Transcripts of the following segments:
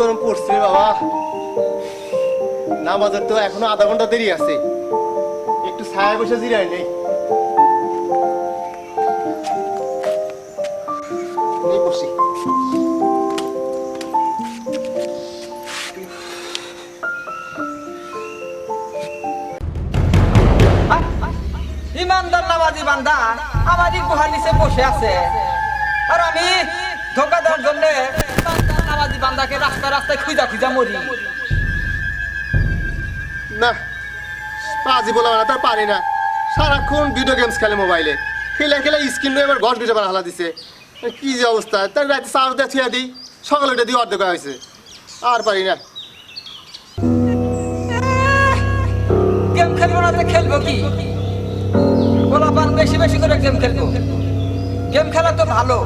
পড়ছে বাবা। নামাজের তো এখনও আধা ঘণ্টা দেরি আছে। একটু ছায়া বসে জিরাই নেই। এই বসি আছে। আর আমি ধোকা দেওয়ার জন্য নামাজি বান্দাকে রাস্তায় রাস্তায় খুঁজা খুঁজা মরি। না পাজি বলে না তার পারি না। সারাক্ষণ ভিডিও গেমস খেলে মোবাইলে খেলে খেলে স্ক্রিন এবার ঘর দুটো বার হালা দিছে। কি যে অবস্থা। তার রাতে চার্জ দিয়ে ছুঁয়া দিই। সকালে উঠে দিয়ে অর্ধেক হয়েছে আর পারি না। গেম খেলব না খেলব কি? গোলাপান বেশি বেশি করে গেম খেলব। গেম খেলা তো ভালো।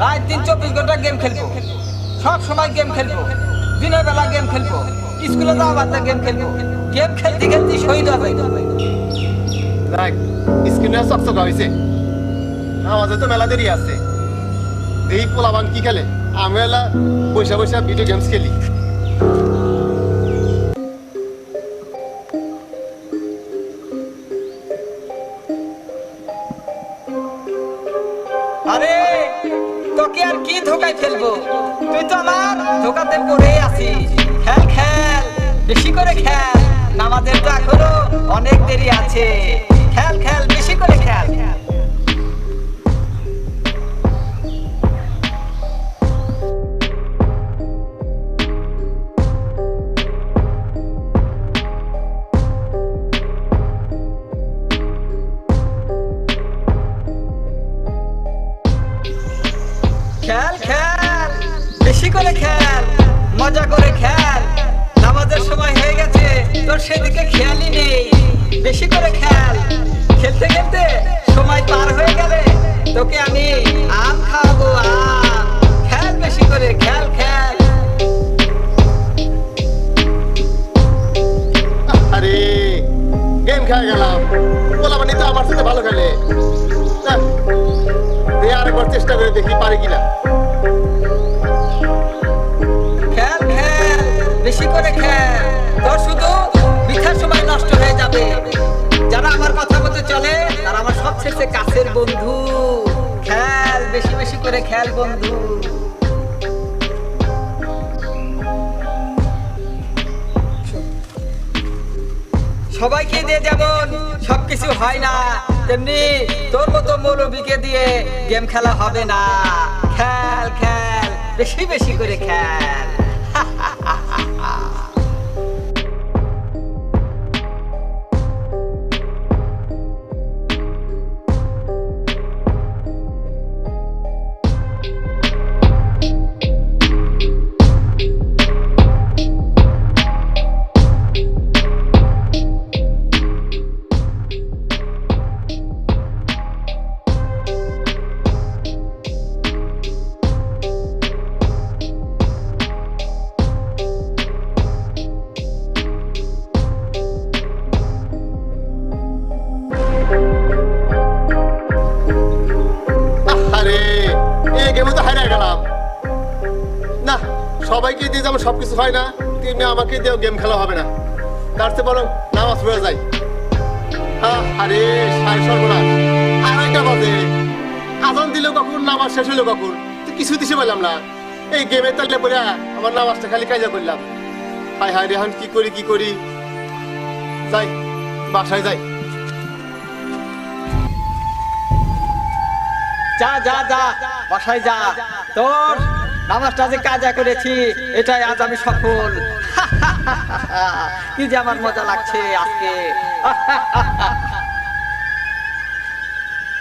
রাত দিন চব্বিশ ঘণ্টা গেম খেলব। সব সময় গেম খেলব। দিনের বেলা গেম খেলব। স্কুলে যাওয়া বাচ্চা গেম খেলব। গেম খেলতে খেলতে শহীদ হবে দেখ স্ক্রিনে চকচকা হয়েছে আমাদের তো মেলা দেরি আছে। এই পোলাবান কি খেলে? আমি এলা বৈশা বৈশা ভিডিও গেমস খেলি। আরে তোকে আর কি ধোকায় ফেলব? তুই তো আমার ধোকাতে পড়ে আছিস। খেল খেল, বেশি করে খেল। নামাজের তো এখনও অনেক দেরি আছে। খেল খেল, বেশি করে খেল খেল। বেশি করে খেল মজা করে খেল। নামাজের সময় হয়ে গেছে তোর সেদিকে খেয়ালই নেই। বেশি করে খেল। খেলতে খেলতে সময় পার হয়ে গেলে তোকে আমি আম খাওয়াবো আম। খেল বেশি করে খেল আমার সাথে ভালো খেলে। না, আরেকবার চেষ্টা করে দেখি পারি কিনা। করে তোর শুধু মিথ্যার সময় নষ্ট হয়ে যাবে। যারা আমার কথা মতো চলে, তারা আমার সবচেয়ে কাছের বন্ধু। খেল, বেশি বেশি করে খেল বন্ধু। সবাইকে দিয়ে যেমন সবকিছু হয় না, তেমনি তোর মতো মৌলবীকে দিয়ে গেম খেলা হবে না। খেল খেল, বেশি বেশি করে খেল। সবাইকে দিয়ে যেমন সবকিছু হয় না। তেমনি আমাকে দিয়েও গেম খেলা হবে না। তার চেয়ে বরং নামাজ পড়ে যাই। হ্যাঁ আরে সাড়ে সর্বনাশ। আড়াইটা বাজে। আজান দিলেও কখন, নামাজ শেষ হলো কখন? কিছু দিতে পারলাম না। এই গেমের তালে পরে আমার নামাজটা খালি কাজা করলাম। হাই হাই রেহান কি করি কি করি? যাই, বাসায় যাই। যা যা যা, বাসায় যা। তোর নামাজটা যে কাজা করেছি এটাই আজ আমি সফল। কি যে আমার মজা লাগছে আজকে।